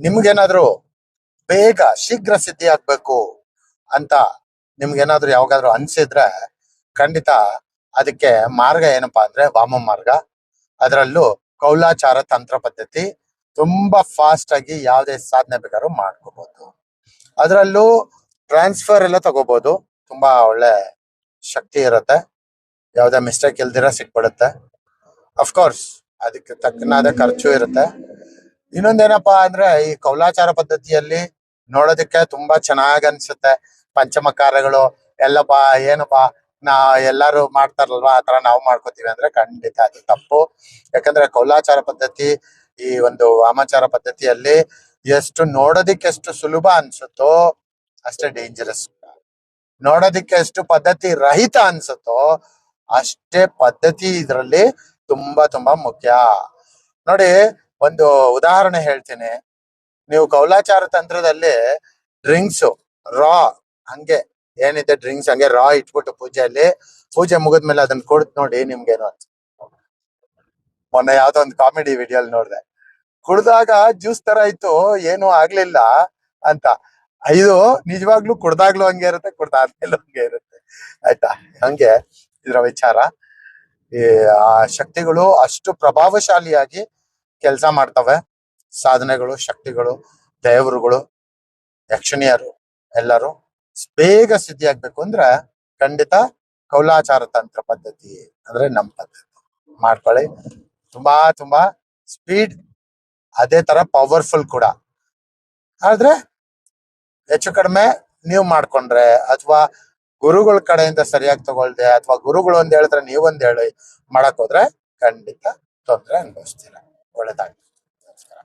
ನಿಮ್ಗೇನಾದ್ರೂ ಬೇಗ ಶೀಘ್ರ ಸಿದ್ಧಿ ಆಗ್ಬೇಕು ಅಂತ ನಿಮ್ಗೇನಾದ್ರೂ ಯಾವಾಗಾದ್ರೂ ಅನ್ಸಿದ್ರೆ ಖಂಡಿತ ಅದಕ್ಕೆ ಮಾರ್ಗ ಏನಪ್ಪಾ ಅಂದ್ರೆ ವಾಮ ಮಾರ್ಗ. ಅದರಲ್ಲೂ ಕೌಲಾಚಾರ ತಂತ್ರ ಪದ್ಧತಿ ತುಂಬಾ ಫಾಸ್ಟ್ ಆಗಿ ಯಾವುದೇ ಸಾಧನೆ ಬೇಕಾದ್ರೂ ಮಾಡ್ಕೋಬಹುದು ಅದರಲ್ಲೂ ಟ್ರಾನ್ಸ್ಫರ್ ಎಲ್ಲ ತಗೋಬಹುದು ತುಂಬಾ ಒಳ್ಳೆ ಶಕ್ತಿ ಇರುತ್ತೆ. ಯಾವುದೇ ಮಿಸ್ಟೇಕ್ ಇಲ್ದಿರ ಸಿಕ್ಬಿಡುತ್ತೆ. ಅಫ್ಕೋರ್ಸ್ ಅದಕ್ಕೆ ತಕ್ಕನಾದ ಖರ್ಚು ಇರುತ್ತೆ. ಇನ್ನೊಂದೇನಪ್ಪಾ ಅಂದ್ರೆ ಈ ಕೌಲಾಚಾರ ಪದ್ಧತಿಯಲ್ಲಿ ನೋಡೋದಕ್ಕೆ ತುಂಬಾ ಚೆನ್ನಾಗ್ ಅನ್ಸುತ್ತೆ. ಪಂಚಮಕಾರಗಳು, ಎಲ್ಲಪ್ಪ, ಏನಪ್ಪಾ, ನಾ ಎಲ್ಲಾರು ಮಾಡ್ತಾರಲ್ವಾ? ಆತರ ನಾವು ಮಾಡ್ಕೋತೀವಿ ಅಂದ್ರೆ ಖಂಡಿತ ಅದು ತಪ್ಪು. ಯಾಕಂದ್ರೆ ಕೌಲಾಚಾರ ಪದ್ಧತಿ, ಈ ಒಂದು ವಾಮಾಚಾರ ಪದ್ಧತಿಯಲ್ಲಿ ಎಷ್ಟು ನೋಡೋದಿಕ್ಕೆ ಎಷ್ಟು ಸುಲಭ ಅನ್ಸುತ್ತೋ ಅಷ್ಟೇ ಡೇಂಜರಸ್ ನೋಡೋದಿಕ್ಕೆ ಎಷ್ಟು ಪದ್ಧತಿ ರಹಿತ ಅನ್ಸುತ್ತೋ ಅಷ್ಟೇ ಪದ್ಧತಿ ಇದರಲ್ಲಿ ತುಂಬಾ ತುಂಬಾ ಮುಖ್ಯ. ನೋಡಿ ಒಂದು ಉದಾಹರಣೆ ಹೇಳ್ತೀನಿ. ನೀವು ಕೌಲಾಚಾರ ತಂತ್ರದಲ್ಲಿ ಡ್ರಿಂಕ್ಸ್, ರಾ ಹಂಗೆ ಏನಿದೆ ಡ್ರಿಂಕ್ಸ್ ಹಂಗೆ ರಾ ಇಟ್ಬಿಟ್ಟು ಪೂಜೆಯಲ್ಲಿ, ಪೂಜೆ ಮುಗಿದ್ಮೇಲೆ ಅದನ್ನ ಕುಡ್ದು ನೋಡಿ ನಿಮ್ಗೇನು ಅಂತ. ಮೊನ್ನೆ ಯಾವ್ದೋ ಒಂದು ಕಾಮಿಡಿ ವಿಡಿಯೋ ನೋಡಿದೆ. ಕುಡ್ದಾಗ ಜ್ಯೂಸ್ ತರ ಇತ್ತು, ಏನು ಆಗ್ಲಿಲ್ಲ ಅಂತ. ಇದು ನಿಜವಾಗ್ಲೂ ಕುಡ್ದಾಗ್ಲೂ ಹಂಗೆ ಇರುತ್ತೆ, ಕುಡ್ದಾದ್ಮೇಲೂ ಹಂಗೆ ಇರುತ್ತೆ. ಆಯ್ತಾ? ಹಂಗೆ ಇದ್ರ ವಿಚಾರ. ಈ ಆ ಶಕ್ತಿಗಳು ಅಷ್ಟು ಪ್ರಭಾವಶಾಲಿಯಾಗಿ ಕೆಲಸ ಮಾಡ್ತವೆ. ಸಾಧನೆಗಳು, ಶಕ್ತಿಗಳು, ದೇವರುಗಳು, ಯಕ್ಷಣಿಯರು ಎಲ್ಲರೂ ಬೇಗ ಸಿದ್ಧಿ ಆಗ್ಬೇಕು ಅಂದ್ರೆ ಖಂಡಿತ ಕೌಲಾಚಾರ ತಂತ್ರ ಪದ್ಧತಿ ಅಂದ್ರೆ ನಮ್ ಪದ್ಧತಿ. ಮಾಡ್ಕೊಳ್ಳಿ. ತುಂಬಾ ತುಂಬಾ ಸ್ಪೀಡ್ ಅದೇ ತರ ಪವರ್ಫುಲ್ ಕೂಡ. ಆದ್ರೆ ಹೆಚ್ಚು ಕಡಿಮೆ ನೀವು ಮಾಡ್ಕೊಂಡ್ರೆ ಅಥವಾ ಗುರುಗಳ ಕಡೆಯಿಂದ ಸರಿಯಾಗಿ ತಗೊಳ್ದೆ ಅಥವಾ ಗುರುಗಳು ಒಂದ್ ಹೇಳಿದ್ರೆ ನೀವೊಂದ್ ಹೇಳಿ ಮಾಡಕ್ ಹೋದ್ರೆ ಖಂಡಿತ ತೊಂದ್ರೆ ಅನುಭವಿಸ್ತೀರ. ಒಳ್ಳೇದಾಗ್ತದೆ ನಮಸ್ಕಾರ.